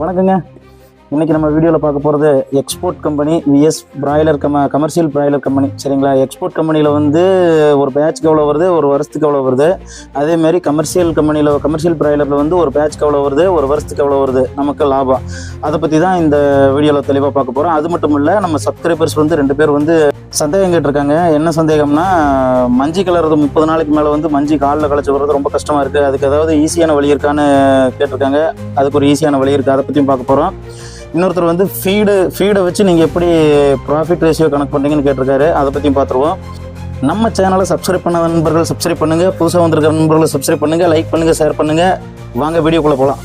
வணக்கங்க. இன்னைக்கு நம்ம வீடியோவில் பார்க்க போகிறது எக்ஸ்போர்ட் கம்பெனி விஎஸ் பிராய்லர் கம கமர்ஷியல் பிராய்லர் கம்பெனி சரிங்களா? எக்ஸ்போர்ட் கம்பெனியில் வந்து ஒரு பேட்ச்க்கு எவ்வளோ வருது? ஒரு வருஷத்துக்கு எவ்வளோ வருது? அதேமாரி கமர்ஷியல் கம்பெனியில் கமர்ஷியல் பிராய்லரில் வந்து ஒரு பேட்ச்க்கு எவ்வளோ வருது? ஒரு வருஷத்துக்கு எவ்வளோ வருது? நமக்கு லாபம். அதை பற்றி தான் இந்த வீடியோவில் தெளிவாக பார்க்க போகிறோம் அது மட்டும் இல்லை நம்ம சப்ஸ்கிரைபர்ஸ் வந்து ரெண்டு பேர் வந்து சந்தேகம் கேட்டிருக்காங்க. என்ன சந்தேகம்னா மஞ்சி கலர்றது முப்பது நாளைக்கு மேலே வந்து மஞ்சி காலில் களைச்சி வர்றது ரொம்ப கஷ்டமாக இருக்குது அதுக்கு ஏதாவது ஈஸியான வழி இருக்கான்னு கேட்டிருக்காங்க. அதுக்கு ஒரு ஈஸியான வழி இருக்குது அதை பற்றியும் பார்க்க போகிறோம் இன்னொருத்தர் வந்து ஃபீடு ஃபீடை வச்சு நீங்கள் எப்படி ப்ராஃபிட் ரேஷியோ கணக்கு பண்ணுறீங்கன்னு கேட்டிருக்காரு. அதை பற்றியும் பார்த்துருவோம். நம்ம சேனலை சப்ஸ்கிரைப் பண்ண நண்பர்கள் சப்ஸ்கிரைப் பண்ணுங்கள் புதுசாக வந்திருக்க நண்பர்களை சப்ஸ்கிரைப் பண்ணுங்கள் லைக் பண்ணுங்கள் ஷேர் பண்ணுங்கள் வாங்க வீடியோக்குள்ளே போகலாம்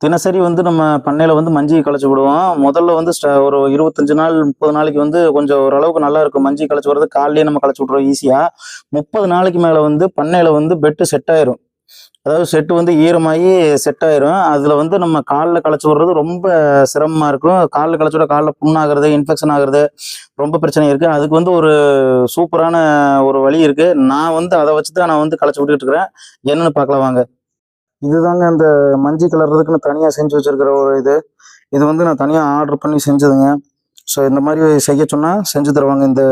தினசரி வந்து நம்ம பண்ணையில் வந்து மஞ்சி களைச்சி விடுவோம் முதல்ல வந்து ஸ்ட- ஒரு இருபத்தஞ்சு நாள் முப்பது நாளைக்கு வந்து கொஞ்சம் ஓரளவுக்கு நல்லா இருக்கும். மஞ்சி களைச்சி வர்றது காலையிலேயே நம்ம களைச்சி விட்றோம் ஈஸியாக முப்பது நாளைக்கு மேலே வந்து பண்ணையில் வந்து பெட்டு செட் ஆயிரும். அதாவது செட்டு வந்து ஈரமாகி செட் ஆயிரும். அதில் வந்து நம்ம காலில் களைச்சி விடுறது ரொம்ப சிரமமாக இருக்கும். காலில் களைச்சி விட காலில் புண்ணாகிறது இன்ஃபெக்ஷன் ஆகுறது ரொம்ப பிரச்சனை இருக்குது அதுக்கு வந்து ஒரு சூப்பரான ஒரு வழி இருக்குது நான் வந்து அதை வச்சு தான் நான் வந்து களைச்சி விட்டுட்டு இருக்கிறேன். என்னென்னு பார்க்கலாம் வாங்க. இதுதாங்க அந்த மஞ்சள் கலர்றதுக்குன்னு தனியாக செஞ்சு வச்சிருக்கிற ஒரு இது. இது வந்து நான் தனியாக ஆர்டர் பண்ணி செஞ்சதுங்க. ஸோ இந்த மாதிரி செய்ய சொன்னால் செஞ்சு தருவாங்க. இந்த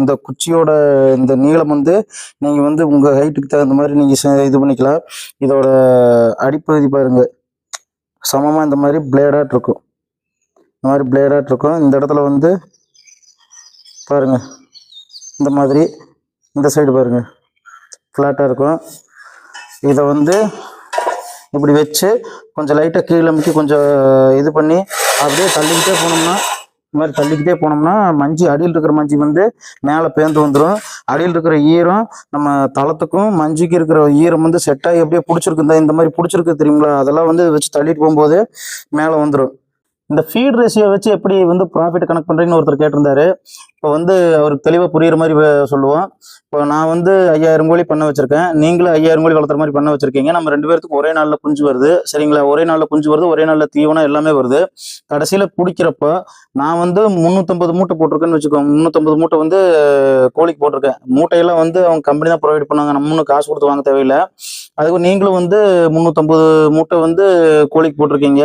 இந்த குச்சியோட இந்த நீளம் வந்து நீங்கள் வந்து உங்கள் ஹைட்டுக்கு தகுந்த மாதிரி நீங்கள் இது பண்ணிக்கலாம். இதோட அடிப்பகுதி பாருங்க. சமமாக இந்த மாதிரி பிளேடாட் இருக்கும். இந்த மாதிரி பிளேடாட் இருக்கும். இந்த இடத்துல வந்து பாருங்க. இந்த மாதிரி இந்த சைடு பாருங்க. ஃப்ளாட்டாக இருக்கும். இதை வந்து இப்படி வச்சு கொஞ்சம் லைட்டாக கீழே முக்கி கொஞ்சம் இது பண்ணி அப்படியே தள்ளிக்கிட்டே போனோம்னா இந்த மாதிரி தள்ளிக்கிட்டே போனோம்னா மஞ்சி அடியில் இருக்கிற மஞ்சி வந்து மேலே பேர்ந்து வந்துடும் அடியில் இருக்கிற ஈரம் நம்ம தளத்துக்கும் மஞ்சிக்கு இருக்கிற ஈரம் வந்து செட்டாகி அப்படியே பிடிச்சிருக்குந்தா இந்த மாதிரி பிடிச்சிருக்கு தெரியுங்களா? அதெல்லாம் வந்து வச்சு தள்ளிட்டு போகும்போது மேலே வந்துடும் இந்த ஃபீட் ரேஷியோ வச்சு எப்படி வந்து ப்ராஃபிட் கணக்கு பண்ணுறீங்கன்னு ஒருத்தர் கேட்டிருந்தாரு. இப்போ வந்து அவருக்கு தெளிவாக புரியுற மாதிரி சொல்லுவோம். இப்போ நான் வந்து ஐயாயிரம் கோழி பண்ண வச்சிருக்கேன். நீங்களும் ஐயாயிரம் கோழி வளர்த்துற மாதிரி பண்ண வச்சிருக்கீங்க. நம்ம ரெண்டு பேர்த்துக்கு ஒரே நாளில் குஞ்சு வருது. சரிங்களா? ஒரே நாளில் குஞ்சு வருது ஒரே நாளில் தீவனம் எல்லாமே வருது. கடைசியில் பிடிக்கிறப்ப நான் வந்து முந்நூற்றம்பது மூட்டை போட்டிருக்கேன்னு வச்சுக்கோங்க. முந்நூற்றம்பது மூட்டை வந்து கோழிக்கு போட்டிருக்கேன். மூட்டையெல்லாம் வந்து அவங்க கம்பெனி தான் ப்ரொவைட் பண்ணாங்க நம்ம ஒன்றும் காசு கொடுத்து வாங்க தேவையில்லை. அதுக்கு நீங்களும் வந்து முந்நூற்றம்பது மூட்டை வந்து கோழிக்கு போட்டிருக்கீங்க.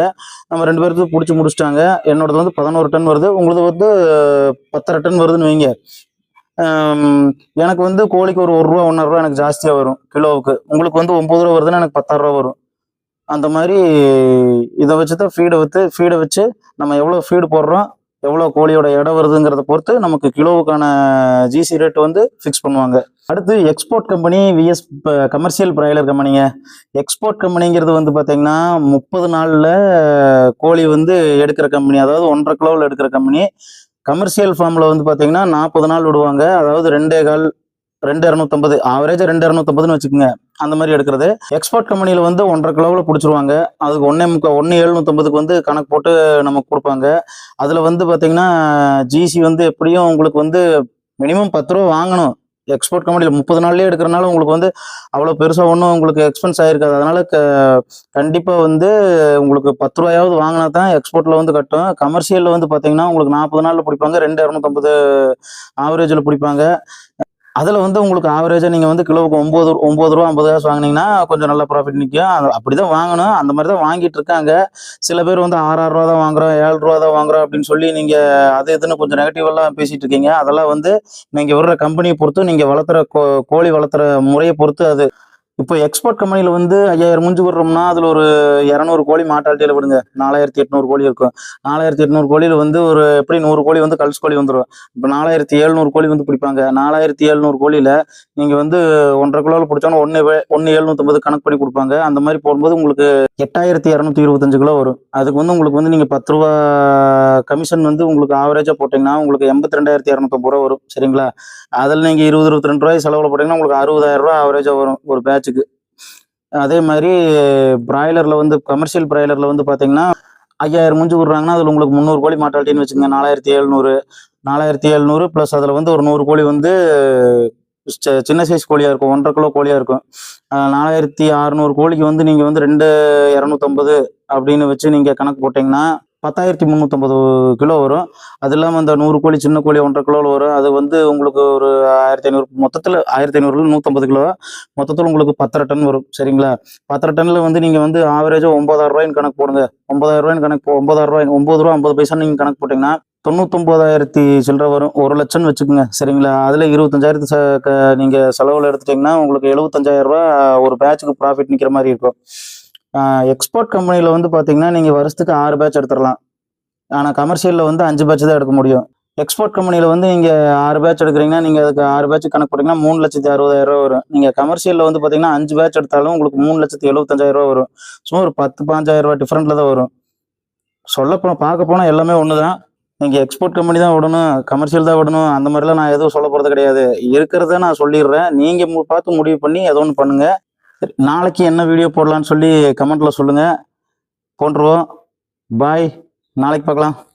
நம்ம ரெண்டு பேருக்கு பிடிச்சி முடிச்சிட்டாங்க. என்னோடது வந்து பதினோரு டன் வருது. உங்களது வந்து பத்தரை டன் வருதுன்னு வைங்க. எனக்கு வந்து கோழிக்கு ஒரு ஒரு ரூபா ஒன்றரை ரூபா எனக்கு ஜாஸ்தியாக வரும் கிலோவுக்கு. உங்களுக்கு வந்து ஒம்பது ரூபா வருதுன்னா எனக்கு பத்தாயிரம் ரூபா வரும். அந்த மாதிரி இதை வச்சு தான் ஃபீடை விற்று ஃபீடை வச்சு நம்ம எவ்வளோ ஃபீடு போடுறோம் எவ்வளோ கோழியோட இடம் வருதுங்கிறத பொறுத்து நமக்கு கிலோவுக்கான ஜிசி ரேட் வந்து ஃபிக்ஸ் பண்ணுவாங்க. அடுத்து export company VS commercial broiler கம்பெனிங்க export கம்பெனிங்கிறது வந்து பார்த்தீங்கன்னா முப்பது நாளில் கோழி வந்து எடுக்கிற கம்பெனி அதாவது ஒன்றரை கிலோவில் எடுக்கிற கம்பெனி கமர்ஷியல் ஃபார்மில் வந்து பார்த்தீங்கன்னா நாற்பது நாள் விடுவாங்க. அதாவது ரெண்டே கால் ரெண்டு இரநூத்தம்பது ஆவரேஜாக ரெண்டு இரநூத்தம்பதுன்னு வச்சுக்கோங்க. அந்த மாதிரி எடுக்கிறது. எக்ஸ்போர்ட் கம்பெனியில் வந்து ஒன்றரை கிலோவில் பிடிச்சிருவாங்க. அதுக்கு ஒன்றே முக்கால் ஒன்று எழுநூத்தம்பதுக்கு வந்து கணக்கு போட்டு நமக்கு கொடுப்பாங்க. அதில் வந்து பார்த்தீங்கன்னா ஜிசி வந்து எப்படியும் உங்களுக்கு வந்து மினிமம் பத்து ரூபா வாங்கணும். எக்ஸ்போர்ட் கம்பெனியில் முப்பது நாள்லேயே எடுக்கிறனால உங்களுக்கு வந்து அவ்வளோ பெருசாக ஒன்றும் உங்களுக்கு எக்ஸ்பென்ஸ் ஆகிருக்காது அதனால் க கண்டிப்பாக வந்து உங்களுக்கு பத்து ரூபாயாவது வாங்கினா தான் எக்ஸ்போர்ட்டில் வந்து கட்டும். கமர்ஷியலில் வந்து பார்த்தீங்கன்னா உங்களுக்கு நாற்பது நாளில் பிடிப்பாங்க. ரெண்டு இரநூத்தம்பது ஆவரேஜில் பிடிப்பாங்க. அதில் வந்து உங்களுக்கு ஆவரேஜாக நீங்கள் வந்து கிலோவுக்கு ஒம்பது ஒம்பது ரூபா ஐம்பது காசு வாங்கினீங்கன்னா கொஞ்சம் நல்ல ப்ராஃபிட் நிற்கும் அப்படி தான் வாங்கணும். அந்த மாதிரி தான் வாங்கிட்டு இருக்காங்க. சில பேர் வந்து ஆறாயிரம் ரூபா தான் வாங்குறோம் ஏழு ரூபா தான் வாங்குறோம் அப்படின்னு சொல்லி நீங்கள் அது இதுன்னு கொஞ்சம் நெகட்டிவெல்லாம் பேசிகிட்டு இருக்கீங்க. அதெல்லாம் வந்து நீங்கள் விடுற கம்பெனியை பொறுத்து நீங்கள் வளர்த்துற கோ கோழி வளர்த்துற முறையை பொறுத்து அது இப்போ எக்ஸ்போர்ட் கம்பெனியில் வந்து ஐயாயிரம் முஞ்சு விடுறோம்னா அதில் ஒரு இரநூறு கோழி மாட்டாள்ட்டியில் விடுங்க. நாலாயிரத்தி எட்நூறு கோழி இருக்கும். நாலாயிரத்தி எட்நூறு கோழியில் வந்து ஒரு எப்படி நூறு கோழி வந்து கல்ஸ் கோழி வந்துடும் இப்போ நாலாயிரத்தி எழுநூறு கோழி வந்து பிடிப்பாங்க. நாலாயிரத்தி எழுநூறு கோழியில் நீங்கள் வந்து ஒன்றரை கிலோவில் பிடிச்சோன்னா ஒன்று ஒன்று எழுநூற்றம்பது கணக்கு பண்ணி கொடுப்பாங்க. அந்த மாதிரி போடும்போது உங்களுக்கு எட்டாயிரத்தி இரநூத்தி இருபத்தஞ்சு கிலோ வரும். அதுக்கு வந்து உங்களுக்கு வந்து நீங்கள் பத்து ரூபா கமிஷன் வந்து உங்களுக்கு ஆவரேஜாக போட்டிங்கன்னா உங்களுக்கு எண்பத்தி ரெண்டாயிரத்தி இரநூத்தம்பது ரூபா வரும். சரிங்களா? அதில் நீங்கள் இருபது இருபத்தி ரெண்டு ரூபாய் செலவில் போட்டிங்கன்னா உங்களுக்கு அறுபதாயிரம் ரூபா ஆவரேஜாக வரும். ஒரு பேட்சுக்கு அதே மாதிரி பிராய்லரில் வந்து கமர்ஷியல் பிராய்லரில் வந்து பார்த்தீங்கன்னா ஐயாயிரம் முடிஞ்சு விட்றாங்கன்னா அதில் உங்களுக்கு முந்நூறு கோழி மாட்டாட்டின்னு வச்சுக்கோங்க. நாலாயிரத்தி எழுநூறு நாலாயிரத்தி எழுநூறு ப்ளஸ் அதில் வந்து ஒரு நூறு கோழி வந்து சின்ன சைஸ் கோழியாக இருக்கும். ஒன்றரை கிலோ கோழியாக இருக்கும். நாலாயிரத்தி அறநூறு கோழிக்கு வந்து நீங்கள் வந்து ரெண்டு இரநூத்தம்பது அப்படின்னு வச்சு நீங்கள் கணக்கு போட்டிங்கன்னா பத்தாயிரத்தி முந்நூற்றம்பது கிலோ வரும். அது இல்லாமல் அந்த நூறு கோழி சின்ன கோழி ஒன்றரை கிலோவில் வரும். அது வந்து உங்களுக்கு ஒரு ஆயிரத்தி ஐநூறு மொத்தத்தில் ஆயிரத்தி ஐநூறுல நூற்றம்பது கிலோ. மொத்தத்தில் உங்களுக்கு பத்தரை டன் வரும். சரிங்களா? பத்தரை டன்னில் வந்து நீங்கள் வந்து ஆவரேஜாக ஒன்பதாயிரம் கணக்கு போடுங்க. ஒன்பதாயிரம் கணக்கு போ ஒன்பதாயிரம் ரூபாய் ஒம்பது ரூபா ஐம்பது பைசா நீங்கள் கணக்கு போட்டிங்கன்னா தொண்ணூத்தொம்பதாயிரத்தி சில்லற வரும். ஒரு லட்சம்னு வச்சுக்கோங்க. சரிங்களா? அதில் இருபத்தஞ்சாயிரத்து ச க நீங்கள் செலவில் எடுத்துட்டிங்கன்னா உங்களுக்கு எழுபத்தஞ்சாயிரம் ரூபா ஒரு பேட்சுக்கு ப்ராஃபிட் நிற்கிற மாதிரி இருக்கும். எக்ஸ்போர்ட் கம்பெனியில் வந்து பார்த்தீங்கன்னா நீங்கள் வருஷத்துக்கு ஆறு பேட்ச் எடுத்துடலாம். ஆனால் கமர்ஷியலில் வந்து அஞ்சு பேட்ச் தான் எடுக்க முடியும். எக்ஸ்போர்ட் கம்பெனியில் வந்து நீங்கள் ஆறு பேட்ச் எடுக்கிறீங்கன்னா நீங்கள் அதுக்கு ஆறு பேட்ச் கணக்கு போட்டிங்கன்னா மூணு லட்சத்தி அறுபதாயிரம் ரூபா வரும். நீங்கள் கமர்ஷியலில் வந்து பார்த்தீங்கன்னா அஞ்சு பேட்ச் எடுத்தாலும் உங்களுக்கு மூணு லட்சத்தி எழுபத்தஞ்சாயிரம் ரூபா வரும். சும்மா ஒரு பத்து பாஞ்சாயிரம் ரூபா டிஃப்ரெண்ட்டில் தான் வரும். சொல்லப்போனால் பார்க்க போனால் எல்லாமே ஒன்று தான் நீங்கள் எக்ஸ்போர்ட் கம்பெனி தான் விடணும் கமர்ஷியல் தான் விடணும் அந்த மாதிரிலாம் நான் எதுவும் சொல்ல போகிறது கிடையாது. இருக்கிறத நான் சொல்லிடுறேன். நீங்கள் மு பார்த்து முடிவு பண்ணி ஏதோ ஒன்று பண்ணுங்கள் நாளைக்கு என்ன வீடியோ போடலான்னு சொல்லி கமெண்ட்டில் சொல்லுங்கள் போன்றுவோம் பாய் நாளைக்கு பார்க்கலாம்.